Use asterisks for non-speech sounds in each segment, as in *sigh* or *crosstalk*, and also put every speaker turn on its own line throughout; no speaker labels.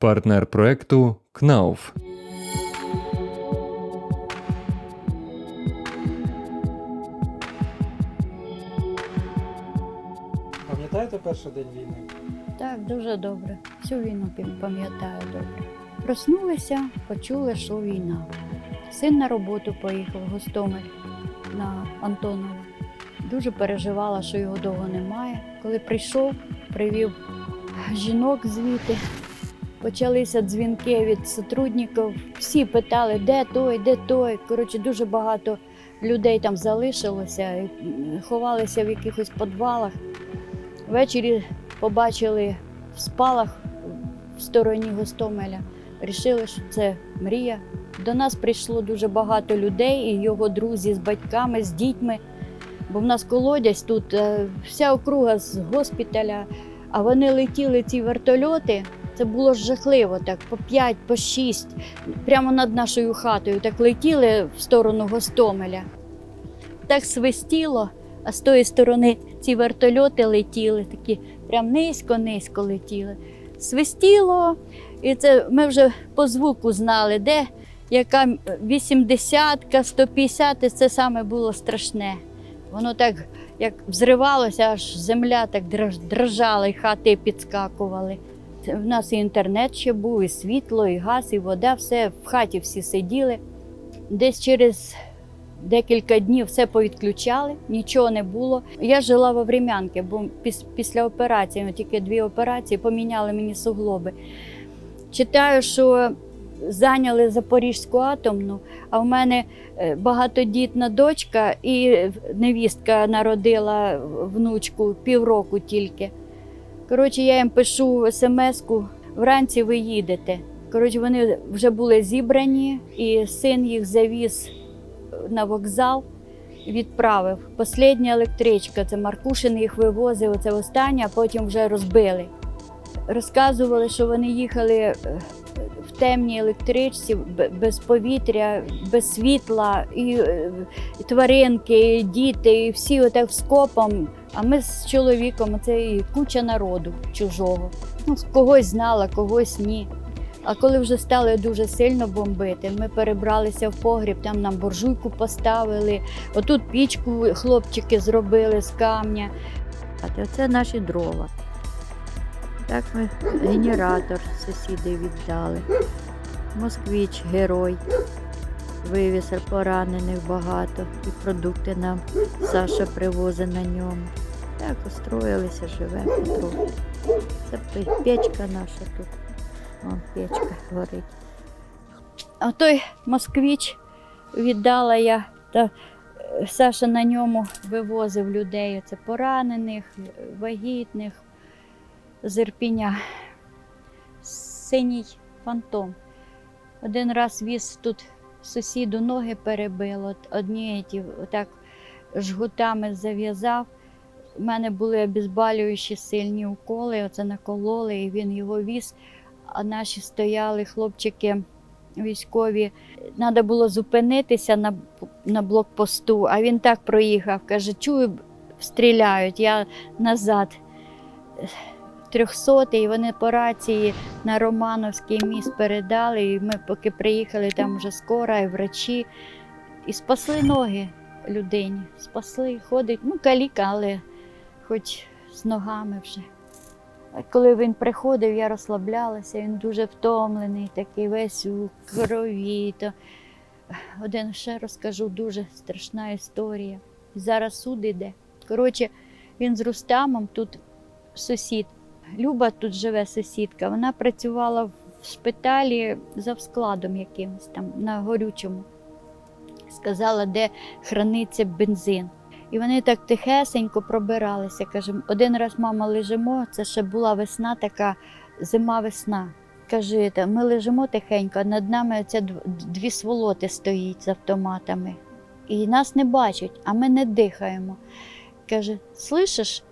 партнер проекту КНАУФ.
Пам'ятаєте перший день війни?
Так, дуже добре. Всю війну пам'ятаю добре. Проснулися, почули, що війна. Син на роботу поїхав в Гостомель на Антонова. Дуже переживала, що його довго немає. Коли прийшов, привів жінок звідти. Почалися дзвінки від сотрудників. Всі питали, де той, де той. Коротше, дуже багато людей там залишилося, ховалися в якихось підвалах. Ввечері побачили в спалах в стороні Гостомеля. Рішили, що це мрія. До нас прийшло дуже багато людей, і його друзі з батьками, з дітьми. Бо в нас колодязь тут, е, вся округа з госпіталя, а вони летіли ці вертольоти. Це було жахливо, так по 5, по 6, прямо над нашою хатою. Так летіли в сторону Гостомеля. Так свистіло, а з тої сторони ці вертольоти летіли, такі прям низько-низько летіли. Свистіло, і це ми вже по звуку знали, де яка 80-ка, 150 це саме було страшне. Воно так як взривалося, аж земля так дрож- дрожала, і хати підскакували. В нас і інтернет ще був, і світло, і газ, і вода, все в хаті всі сиділи. Десь через декілька днів все повідключали, нічого не було. Я жила во Врем'янки, бо піс- після операції, тільки дві операції, поміняли мені суглоби. Читаю, що зайняли Запорізьку атомну, а в мене е, багатодітна дочка і невістка народила внучку півроку тільки. Коротше, я їм пишу смс-ку, вранці ви їдете. Коротше, вони вже були зібрані, і син їх завіз на вокзал, відправив. Послідня електричка, це Маркушин їх вивозив, це останнє, а потім вже розбили. Розказували, що вони їхали е, в темній електричці, без повітря, без світла, е, і тваринки, і діти, і всі отак скопом. А ми з чоловіком, це і куча народу чужого. Ну, когось знала, когось ні. А коли вже стали дуже сильно бомбити, ми перебралися в погріб, там нам буржуйку поставили. Отут пічку хлопчики зробили з камня. А це наші дрова. Так ми генератор сусіди віддали. Москвіч, герой. Вивіз поранених багато. І продукти нам Саша привозить на ньому. Так, устроїлися, живемо трохи. Це печка наша тут. Вон печка горить. А той москвіч віддала я, та е, Саша на ньому вивозив людей. Це поранених, вагітних з Ірпіня. Синій фантом. Один раз віз тут сусіду ноги перебило, одні ті отак жгутами зав'язав. У мене були обезболюючі сильні уколи, оце накололи, і він його віз. А наші стояли хлопчики військові. Треба було зупинитися на, на блокпосту, а він так проїхав. Каже, чую, стріляють, я назад. Трьохсотий, вони по рації на Романовський міст передали, і ми поки приїхали, там вже скора і врачі. І спасли ноги людині. Спасли, ходить, ну, каліка, але хоч з ногами вже. Коли він приходив, я розслаблялася, він дуже втомлений, такий весь у крові. То... Один ще розкажу, дуже страшна історія. Зараз суд іде. Коротше, він з Рустамом тут сусід. Люба тут живе сусідка. Вона працювала в шпиталі за складом якимось там на горючому. Сказала, де храниться бензин. І вони так тихесенько пробиралися. Каже, один раз мама лежимо, це ще була весна, така зима-весна. Каже, ми лежимо тихенько, над нами оця дві сволоти стоїть з автоматами. І нас не бачать, а ми не дихаємо. Каже, слышиш,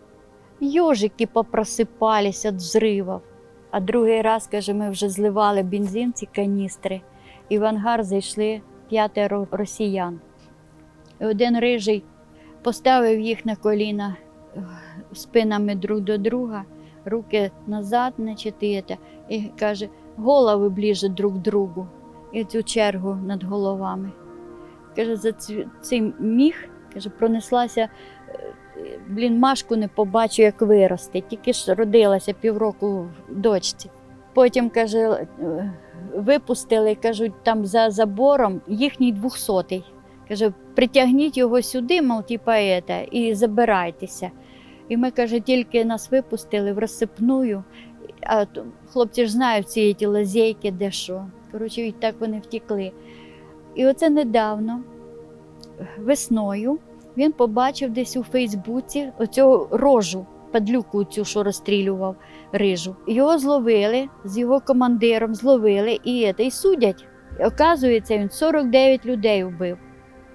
йожики попросипались від взривів. А другий раз, каже, ми вже зливали бензин, ці каністри, і в ангар зайшли п'ятеро росіян. І один рижий поставив їх на коліна е, спинами друг до друга, руки назад, значить, і, і каже, голови ближе друг к другу. І цю чергу над головами. Каже, за цим міг, каже, пронеслася. е, Блін, Машку не побачу, як виросте. Тільки ж родилася півроку в дочці. Потім, каже, е, випустили, кажуть, там за забором їхній двохсотий. Каже, притягніть його сюди, мов типа ета, і забирайтеся. І ми, каже, тільки нас випустили в розсипную. А хлопці ж знають ці ті лазейки, де що. Коротше, і так вони втікли. І оце недавно, весною, він побачив десь у Фейсбуці оцю рожу, падлюку цю, що розстрілював рижу. Його зловили з його командиром, зловили і, і судять. Оказується, він 49 людей вбив.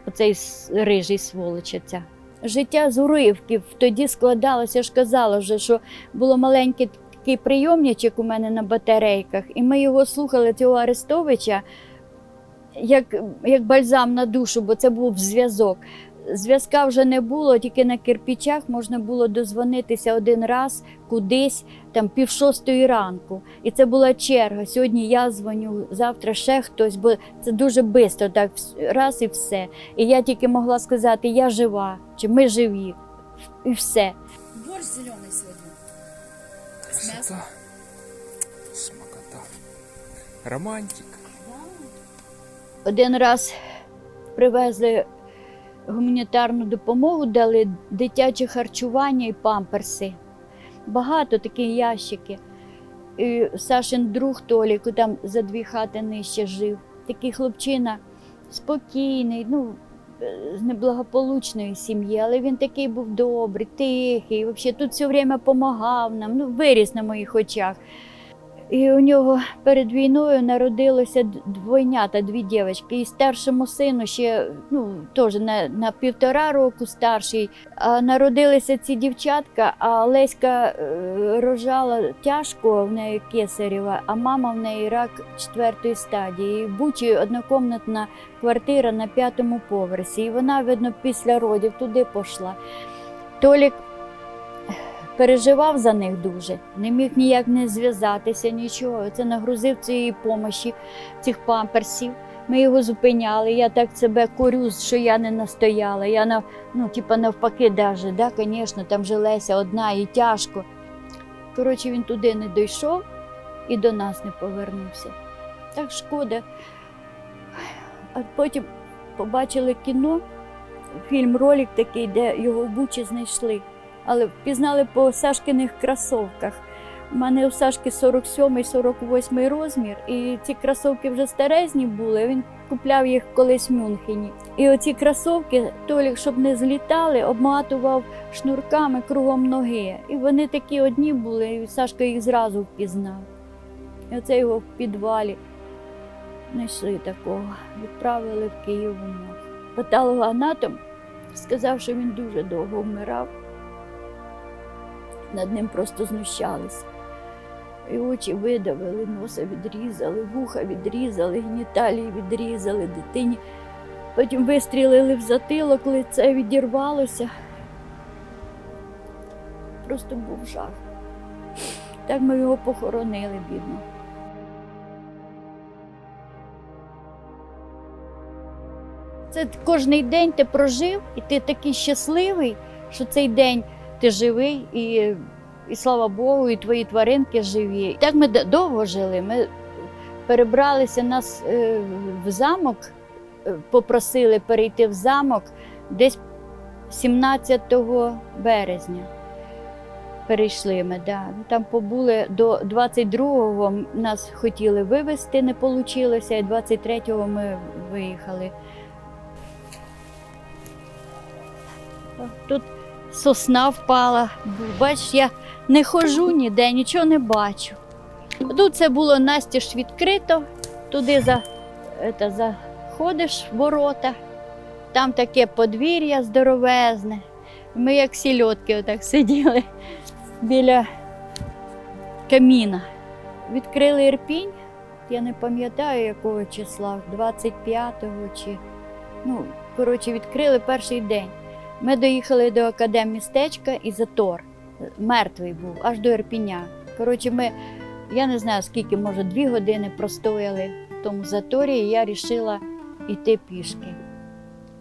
Оцей рижий сволочиця. Життя з уривків тоді складалося, я ж казала вже, що було маленький такий прийомничок у мене на батарейках, і ми його слухали, цього Арестовича, як, як бальзам на душу, бо це був зв'язок. Зв'язка вже не було, тільки на кирпічах можна було дозвонитися один раз кудись, там пів шостої ранку. І це була черга. Сьогодні я дзвоню, завтра ще хтось, бо це дуже швидко, так раз і все. І я тільки могла сказати, я жива, чи ми живі, і все.
Борщ зеленый сегодня. С мясом.
Красота. Смакота. Романтика.
Один раз привезли гуманітарну допомогу, дали дитяче харчування і памперси. Багато такі ящики. І Сашин друг Толік там за дві хати нижче жив. Такий хлопчина спокійний, ну, е, з неблагополучної сім'ї, але він такий був добрий, тихий. Взагалі тут все время допомагав нам, ну, виріс на моїх очах. І у нього перед війною народилося двойнята, дві дівчатки. І старшому сину ще ну, теж на, на півтора року старший. А народилися ці дівчатка, а Леська е, рожала тяжко, в неї кесарєва, а мама в неї рак четвертої стадії. Бучі однокомнатна квартира на п'ятому поверсі. І вона, видно, після родів туди пішла. Толік переживав за них дуже, не міг ніяк не зв'язатися, нічого. Це нагрузив цієї помощі, цих памперсів. Ми його зупиняли. Я так себе корю, що я не настояла. Я на, ну, типа навпаки, даже, да, звісно, там же Леся одна і тяжко. Коротше, він туди не дійшов і до нас не повернувся. Так шкода. А потім побачили кіно, фільм, ролик такий, де його в Бучі знайшли але впізнали по Сашкиних кросовках. У мене у Сашки 47-48 розмір, і ці кросовки вже старезні були. Він купляв їх колись в Мюнхені. І оці кросовки, Толік, щоб не злітали, обматував шнурками кругом ноги. І вони такі одні були, і Сашка їх зразу впізнав. І оце його в підвалі знайшли такого, відправили в Київ. Патологоанатом сказав, що він дуже довго вмирав над ним просто знущалися. І очі видавили, носа відрізали, вуха відрізали, геніталії відрізали дитині. Потім вистрілили в затилок, лице відірвалося. Просто був жах. Так ми його похоронили, бідно. Це кожний день ти прожив, і ти такий щасливий, що цей день ти живий, і, і слава Богу, і твої тваринки живі. Так ми довго жили. Ми перебралися нас е, в замок, е, попросили перейти в замок десь 17 березня. Перейшли ми, да. там побули до 22-го нас хотіли вивезти, не вийшло, і 23-го ми виїхали. Сосна впала. Бачиш, я не ходжу ніде, нічого не бачу. Тут це було настіж відкрито, туди за, ета, заходиш в ворота, там таке подвір'я здоровезне. Ми як сільотки отак сиділи біля каміна. Відкрили Ірпінь, я не пам'ятаю якого числа, 25-го чи. Ну, коротше, відкрили перший день. Ми доїхали до академмістечка і затор. мертвий був, аж до Ірпіня. Коротше, ми, я не знаю, скільки, може, дві години простояли в тому заторі, і я вирішила йти пішки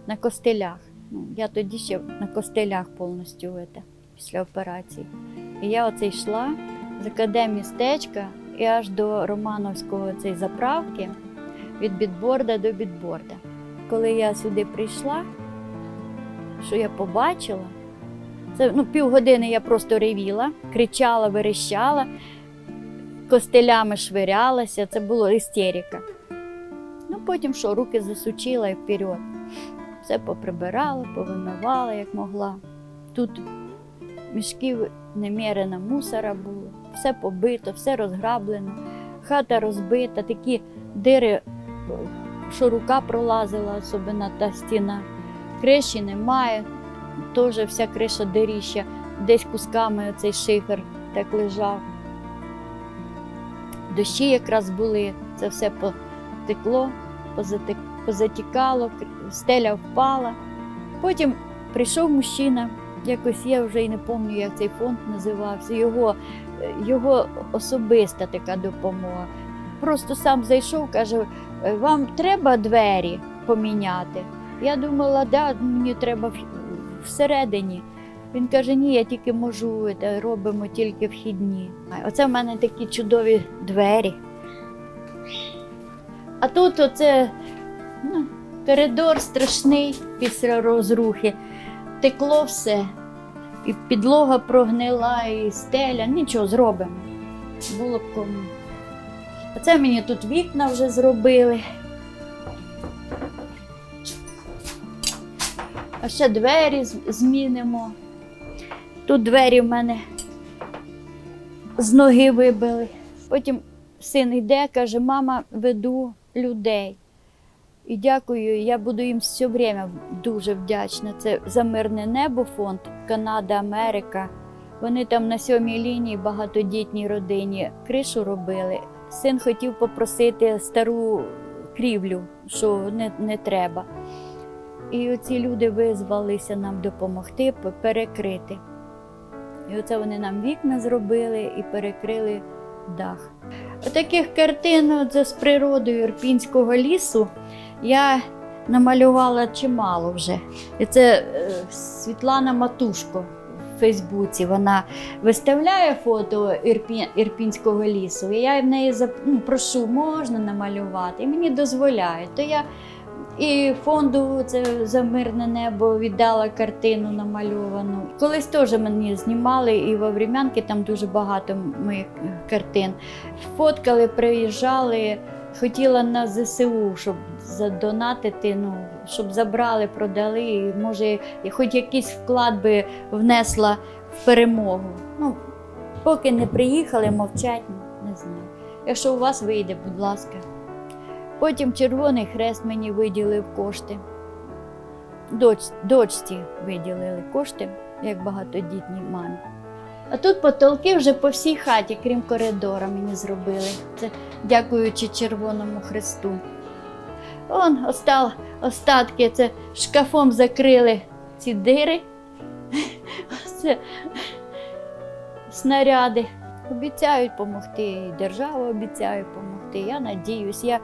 на костелях. Ну, я тоді ще на костелях повністю это, після операції. І я оце йшла з академістечка і аж до Романовського цієї заправки від бідборда до бідборда. Коли я сюди прийшла, що я побачила, це ну, півгодини я просто ревіла, кричала, верещала, костелями швирялася, це було істерика. Ну, потім що, руки засучила і вперед. Все поприбирала, повимивала, як могла. Тут мішків немерено мусора було, все побито, все розграблено, хата розбита, такі дири, що рука пролазила, особливо та стіна. Криші немає, теж вся криша диріща, десь кусками цей шифер так лежав. Дощі якраз були, це все потекло, позатікало, стеля впала. Потім прийшов мужчина, якось я вже і не пам'ятаю, як цей фонд називався, його, його особиста така допомога. Просто сам зайшов, каже, «Е, вам треба двері поміняти. Я думала, да, мені треба всередині. Він каже, ні, я тільки можу, е, робимо тільки вхідні. Оце в мене такі чудові двері. А тут оце ну, коридор страшний після розрухи. Текло все. І підлога прогнила, і стеля. Нічого зробимо. Було б кому. А це мені тут вікна вже зробили. А ще двері змінимо. Тут двері в мене з ноги вибили. Потім син йде, каже: мама, веду людей. І дякую, я буду їм все время дуже вдячна. Це за мирне небо фонд Канада, Америка. Вони там на сьомій лінії багатодітній родині кришу робили. Син хотів попросити стару крівлю, що не, не треба. І оці люди визвалися нам допомогти перекрити. І оце вони нам вікна зробили і перекрили дах. Отаких картин от з природою Ірпінського лісу я намалювала чимало вже. І це е, Світлана Матушко в Фейсбуці. Вона виставляє фото Ірпі, Ірпінського лісу. І я в неї зап- ну, прошу, можна намалювати. І мені дозволяють. То я і фонду це за мирне небо віддала картину намальовану. Колись теж мені знімали, і во Врем'янки там дуже багато моїх картин. Фоткали, приїжджали. Хотіла на ЗСУ, щоб задонатити, ну, щоб забрали, продали. І, може, хоч якийсь вклад би внесла в перемогу. Ну, поки не приїхали, мовчать, не знаю. Якщо у вас вийде, будь ласка. Потім Червоний Хрест мені виділив кошти. Доч, дочці виділили кошти, як багатодітній мамі. А тут потолки вже по всій хаті, крім коридора, мені зробили. Це дякуючи Червоному Хресту. Он остал, остатки, це шкафом закрили ці дири. Це снаряди. Обіцяють допомогти, держава обіцяє допомогти. Я надіюсь, я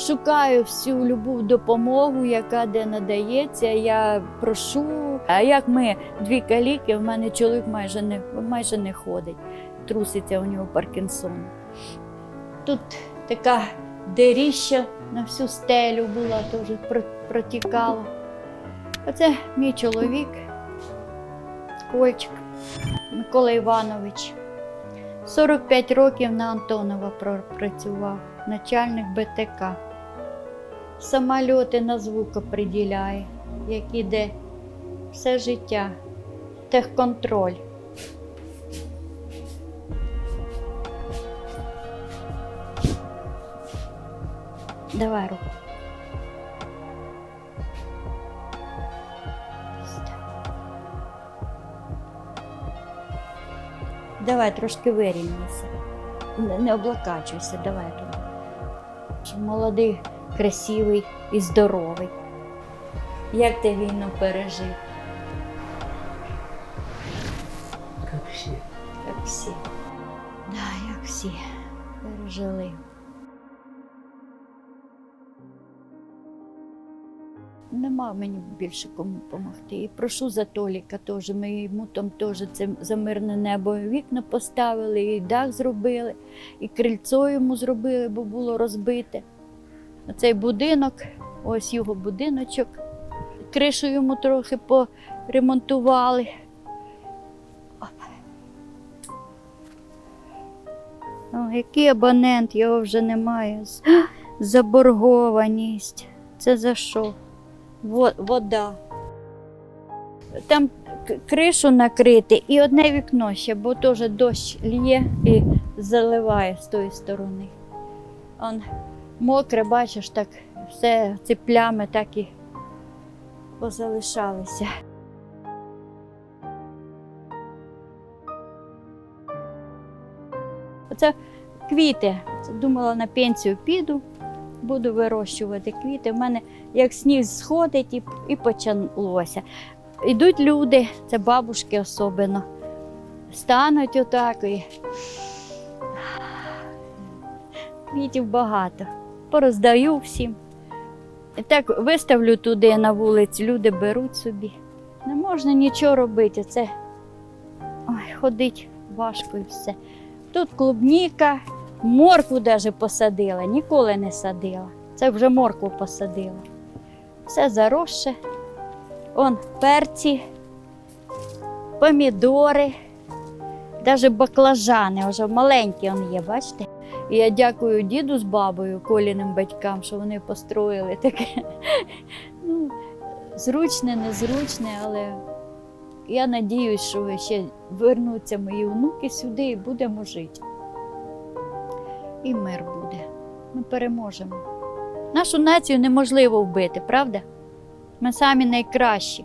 шукаю всю любу допомогу, яка де надається. Я прошу. А як ми дві каліки, в мене чоловік майже не, майже не ходить, труситься у нього Паркінсон. Тут така диріща на всю стелю була, теж про- протікала. Оце мій чоловік, Кольчик Микола Іванович. 45 років на Антонова пропрацював, начальник БТК. Самольоти на звук оприділяє, як іде все життя, техконтроль. Давай руку. Давай трошки вирівняйся. Не, облакачуйся, давай. Чи Молодий, красивий і здоровий. Як ти війну пережив?
Як всі.
Як всі. Да, як всі пережили. Нема мені більше кому допомогти. І прошу за Толіка теж. Ми йому там теж це за мирне небо вікна поставили, і дах зробили, і крильцо йому зробили, бо було розбите. Оцей будинок, ось його будиночок. Кришу йому трохи поремонтували. О, який абонент, його вже немає. Заборгованість. Це за що? Вода. Там кришу накрити і одне вікно ще, бо теж дощ лє і заливає з тої сторони. Он мокре, бачиш, так все ці плями так і позалишалися. Оце квіти. Думала, на пенсію піду, буду вирощувати квіти. У мене як сніг сходить і, і почалося. Йдуть люди, це бабушки особливо, стануть отак і квітів багато. Пороздаю всім. Так виставлю туди на вулиці, люди беруть собі. Не можна нічого робити. Це ой, ходить важко і все. Тут клубніка, моркву навіть посадила, ніколи не садила. Це вже моркву посадила. Все заросше. Он перці, помідори, навіть баклажани, вже маленькі он є, бачите? І я дякую діду з бабою, коліним батькам, що вони построїли таке. *laughs* Ну, зручне, незручне, але я надіюсь, що ще вернуться мої внуки сюди і будемо жити. І мир буде. Ми переможемо. Нашу націю неможливо вбити, правда? Ми самі найкращі.